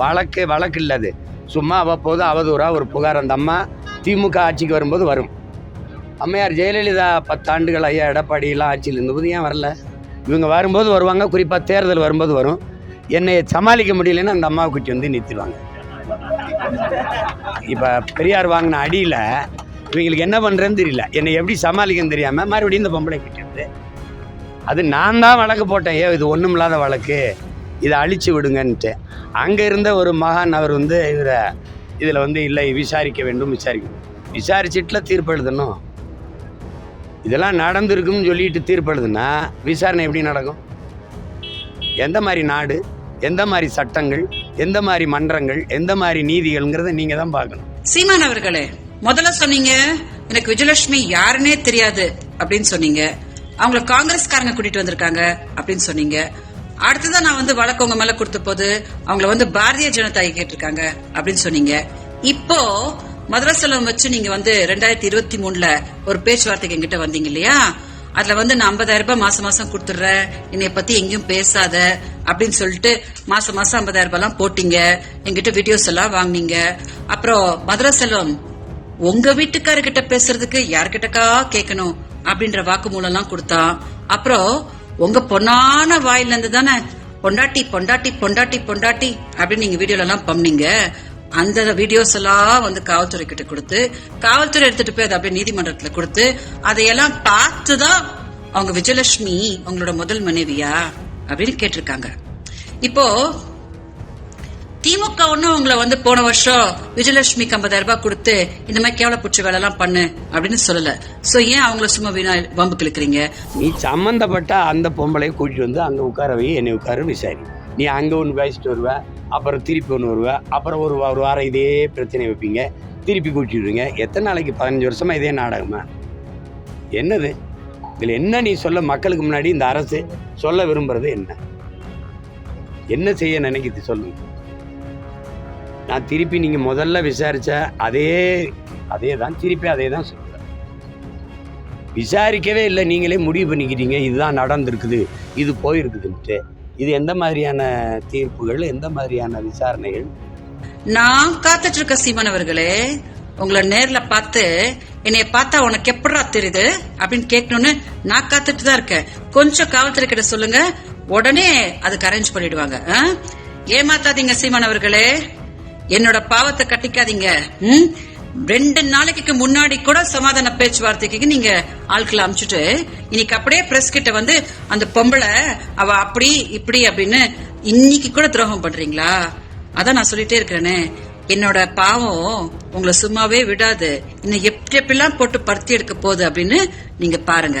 வழக்கு வழக்கு இல்லை அது சும்மா அவ்வப்போது அவதூறா ஒரு புகார் அந்த அம்மா திமுக ஆட்சிக்கு வரும்போது வரும். அம்மையார் ஜெயலலிதா பத்தாண்டுகள் ஐயா எடப்பாடியெல்லாம் ஆட்சியில் இருந்தபோது ஏன் வரல? இவங்க வரும்போது வருவாங்க குறிப்பாக தேர்தல் வரும்போது வரும். என்னை சமாளிக்க முடியலன்னு அந்த அம்மாவை குட்டி வந்து நிறுத்திடுவாங்க. இப்போ பெரியார் வாங்கின அடியில் இவங்களுக்கு என்ன பண்ணுறேன்னு தெரியல. என்னை எப்படி சமாளிக்கன்னு தெரியாமல் மறுபடியும் இந்த பொம்பளை குட்டி வந்து அது நான் தான் வழக்கு போட்டேன். ஏ இது ஒன்றும் இல்லாத வழக்கு. இதை அழிச்சு விடுங்கன்ட்டு. அங்கே இருந்த ஒரு மகான் அவர் வந்து இவரை இதில் வந்து இல்லை விசாரிக்க வேண்டும் விசாரிக்க விசாரிச்சுட்டுல தீர்ப்பு எழுதணும். இதெல்லாம் நடந்திருக்குன்னு சொல்லிட்டு தீர்ப்பு எழுதுனா விசாரணை எப்படி நடக்கும்? எந்த மாதிரி நாடு எந்த மாதிரி சட்டங்கள் எந்த மாதிரி மன்றங்கள் எந்த மாதிரி நீதிகள்ங்கிறத நீங்கள் தான் பார்க்கணும். சீமான் அவர்களே முதல்ல சொன்னீங்க எனக்கு விஜயலட்சுமி யாருன்னே தெரியாது அப்படின்னு சொன்னீங்க. அவங்கள காங்கிரஸ்காரங்க கூட்டிட்டு வந்திருக்காங்க அப்படின்னு சொன்னீங்க. அடுத்ததான் நான் வந்து வழக்கு உங்க மேல கொடுத்த போது அவங்கள வந்து பாரதிய ஜனதா கேட்டிருக்காங்க அப்படின்னு சொன்னீங்க. இப்போ மதுரை வச்சு நீங்க வந்து ரெண்டாயிரத்தி இருபத்தி மூணுல ஒரு பேச்சுவார்த்தைக்கு எங்கிட்ட வந்தீங்க இல்லையா? அதுல வந்து நான் 50000 ரூபாய் மாசம் மாசம் கொடுத்துடுறேன். என்னைய பத்தி எங்கேயும் பேசாத அப்படின்னு சொல்லிட்டு மாசம் மாசம் 50000 ரூபாய் எல்லாம் போட்டீங்க. எங்கிட்ட வீடியோஸ் எல்லாம் வாங்கினீங்க. அப்புறம் மதுரை உங்க வீட்டுக்காரர்கிட்ட பேசுறதுக்கு யார்கிட்டக்கா கேட்கணும் அப்படின்ற வாக்குமூலம் எல்லாம் கொடுத்தான். அப்புறம் உங்க பொன்னான வாயில இருந்து தானே பொண்டாட்டி பொண்டாட்டி பொண்டாட்டி பொண்டாட்டி அப்படின்னு நீங்க வீடியோல எல்லாம் பண்ணீங்க அந்த வீடியோஸ் எல்லாம் வந்து காவல்துறை கிட்ட கொடுத்து காவல்துறை எடுத்துட்டு போய் அதை அப்படியே நீதிமன்றத்துல கொடுத்து அதையெல்லாம் பார்த்துதான் அவங்க விஜயலட்சுமி உங்களோட முதல் மனைவியா அப்படின்னு கேட்டிருக்காங்க. இப்போ திமுக ஒண்ணு உங்களை வந்து போன வருஷம் விஜயலட்சுமிக்கு 50000 ரூபாய் கொடுத்து இந்த மாதிரி கேவல கேவலப்புற்ற வேலை எல்லாம் பண்ணு அப்படின்னு சொல்லல. சோ ஏன் அவங்கள சும்மா வீணா வம்பு கிழக்குறீங்க நீ சம்மந்தப்பட்ட அந்த பொம்பளையை கூட்டிட்டு வந்து அங்கே உட்கார வை என்னை உட்கார விசாரி. நீ அங்கே ஒன்று பேசிட்டு வருவ அப்புறம் திருப்பி ஒன்று வருவ அப்புறம் ஒரு ஒரு வாரம் இதே பிரச்சனை வைப்பீங்க. திருப்பி கூட்டிடுவீங்க எத்தனை நாளைக்கு? பதினஞ்சு வருஷமா இதே நாடகமா? என்னது? இதில் என்ன நீ சொல்ல மக்களுக்கு முன்னாடி இந்த அரசு சொல்ல விரும்புறது என்ன? என்ன செய்ய நினைக்கிது? சொல்லுங்கள் நான் திருப்பி நீங்கள் முதல்ல விசாரித்த அதே அதே தான் திருப்பி அதே தான் சொல்லுவேன் விசாரிக்கவே இல்லை நீங்களே முடிவு பண்ணிக்கிட்டீங்க இதுதான் நடந்திருக்குது இது போயிருக்குதுன்ட்டு. இது எந்த மாதிரியான தீர்ப்புகள் எந்த மாதிரியான விசாரணைகள்? நான் காத்துட்டு இருக்க சீமன் அவர்களே உங்களை நேர்ல பார்த்து என்னைய பார்த்தா உனக்கு எப்படா தெரியுது? அப்படின்னு கேட்கணும்னு நான் காத்துட்டு தான் இருக்கேன். கொஞ்சம் காவல்துறை கிட்ட சொல்லுங்க உடனே அதுக்கு அரேஞ்ச் பண்ணிடுவாங்க. ஆ? ஏமாத்தாதீங்க சீமான் அவர்களே. என்னோட பாவத்தை கட்டிக்காதீங்க. ரெண்டு நாளைக்கு முன்னாடி கூட சமாதான பேச்சுவார்த்தைக்கு நீங்க ஆட்களை அமிச்சுட்டு இன்னைக்கு அப்படியே பிரஸ் கிட்ட வந்து அந்த பொம்பளை அவ அப்படி இப்படி அப்படின்னு இன்னைக்கு கூட துரோகம் பண்றீங்களா? அதான் நான் சொல்லிட்டே இருக்கிறேனே. என்னோட பாவம் உங்களை சும்மாவே விடாது. இன்னும் எப்படி எப்படிலாம் போட்டு பருத்தி எடுக்க போகுது அப்படின்னு நீங்க பாருங்க.